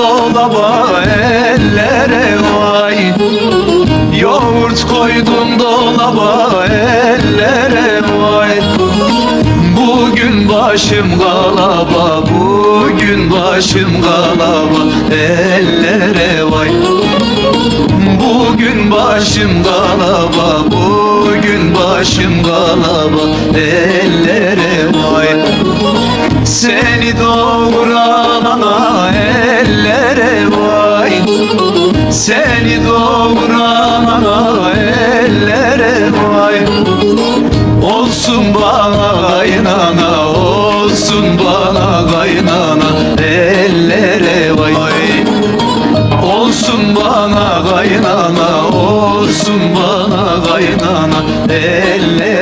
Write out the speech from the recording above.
dolaba ellere vay. Yoğurt koydum dolaba ellere vay. Bugün başım galaba Bugün başım galaba Ellere vay. Bugün başım galaba Bugün başım galaba Ellere vay. Seni doğuran ana vay Seni doğuran ellere vay. Olsun bana kaynana Olsun bana kaynana Ellere vay. Olsun bana kaynana Olsun bana kaynana Ellere